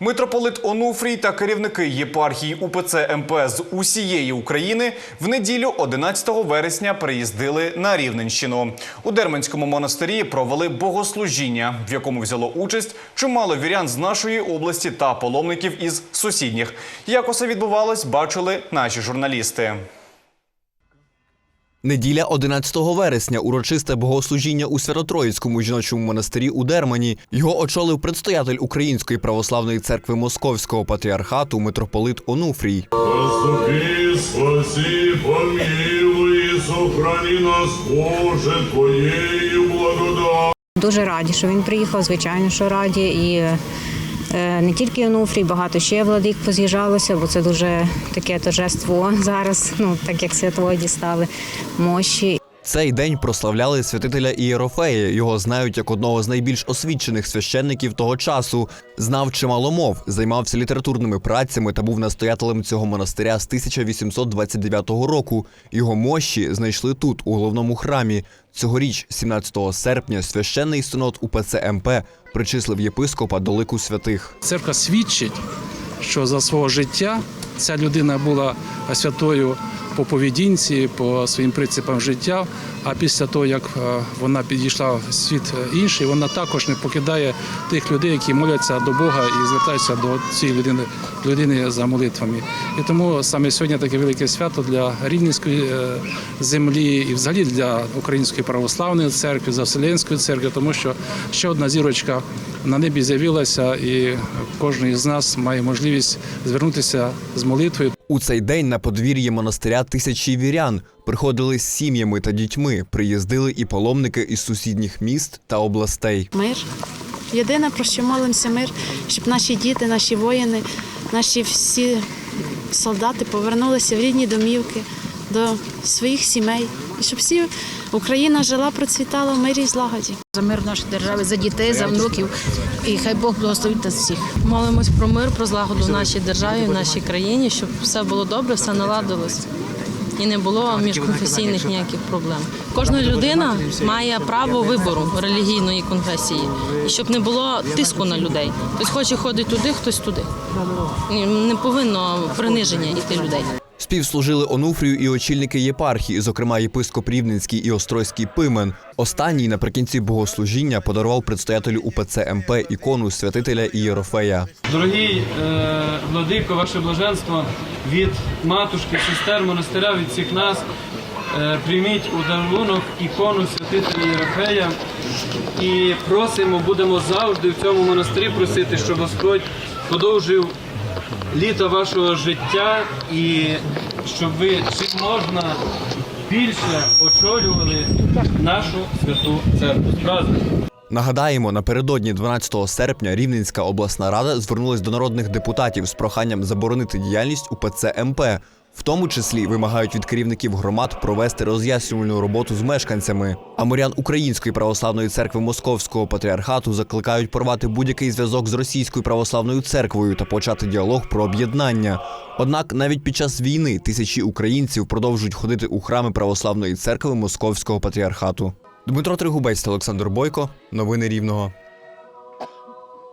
Митрополит Онуфрій та керівники єпархії УПЦ МП з усієї України в неділю 11 вересня приїздили на Рівненщину. У Дерманському монастирі провели богослужіння, в якому взяло участь чимало вірян з нашої області та паломників із сусідніх. Як усе відбувалось, бачили наші журналісти. Неділя 11 вересня урочисте богослужіння у Свято-Троїцькому жіночому монастирі у Дермані. Його очолив предстоятель Української православної церкви Московського патріархату митрополит Онуфрій. Заступи, спаси, помилуй, сохрани нас, Боже, Твоєю благодать. Дуже раді, що він приїхав, звичайно, що раді. І не тільки Онуфрій, багато ще владик поз'їжджалося, бо це дуже таке торжество зараз, ну так як святого дістали мощі. Цей день прославляли святителя Ієрофея. Його знають як одного з найбільш освічених священників того часу. Знав чимало мов, займався літературними працями та був настоятелем цього монастиря з 1829 року. Його мощі знайшли тут, у головному храмі. Цьогоріч, 17 серпня, священний синод УПЦ МП причислив єпископа до лику святих. Церква свідчить, що за свого життя ця людина була святою по поведінці, по своїм принципам життя. А після того, як е, вона підійшла в світ інший, вона також не покидає тих людей, які моляться до Бога і звертаються до цієї людини, людини за молитвами. І тому саме сьогодні таке велике свято для Рівненської е, землі і взагалі для Української православної церкви, за Вселенської церкви, тому що ще одна зірочка на небі з'явилася, і кожен з нас має можливість звернутися з молитвою У цей день на подвір'ї монастиря тисячі вірян приходили з сім'ями та дітьми. Приїздили і паломники із сусідніх міст та областей. Мир. Єдине, про що молимося мир, щоб наші діти, наші воїни, наші всі солдати повернулися в рідні домівки до своїх сімей. І щоб всі Україна жила, процвітала в мирі і злагоді. за мир в нашій державі, за дітей, за внуків. І хай Бог благословить нас всіх. Молимось про мир, про злагоду в нашій державі, в нашій країні, щоб все було добре, все наладилось. І не було міжконфесійних ніяких проблем. Кожна людина має право вибору релігійної конфесії, і щоб не було тиску на людей. Хтось хоче ходити туди, хтось туди. Не повинно приниження йти людей. Співслужили Онуфрію і очільники єпархії, зокрема єпископ Рівненський і Острозький Пимен. Останній наприкінці богослужіння подарував предстоятелю УПЦ МП ікону святителя Ієрофея. Дорогий е, владико, ваше блаженство від матушки, сестер монастиря, від всіх нас. Е, прийміть у дарунок ікону святителя Єрофея і просимо, будемо завжди в цьому монастирі просити, щоб Господь подовжив літо вашого життя і щоб ви чим можна більше очолювали нашу святу церкву. З праздником! Нагадаємо, напередодні 12 серпня Рівненська обласна рада звернулась до народних депутатів з проханням заборонити діяльність УПЦ МП. В тому числі вимагають від керівників громад провести роз'яснювальну роботу з мешканцями. Аморян Української православної церкви Московського патріархату закликають порвати будь-який зв'язок з російською православною церквою та почати діалог про об'єднання. Однак навіть під час війни тисячі українців продовжують ходити у храми православної церкви Московського патріархату. Дмитро Тригубець та Олександр Бойко. Новини Рівного.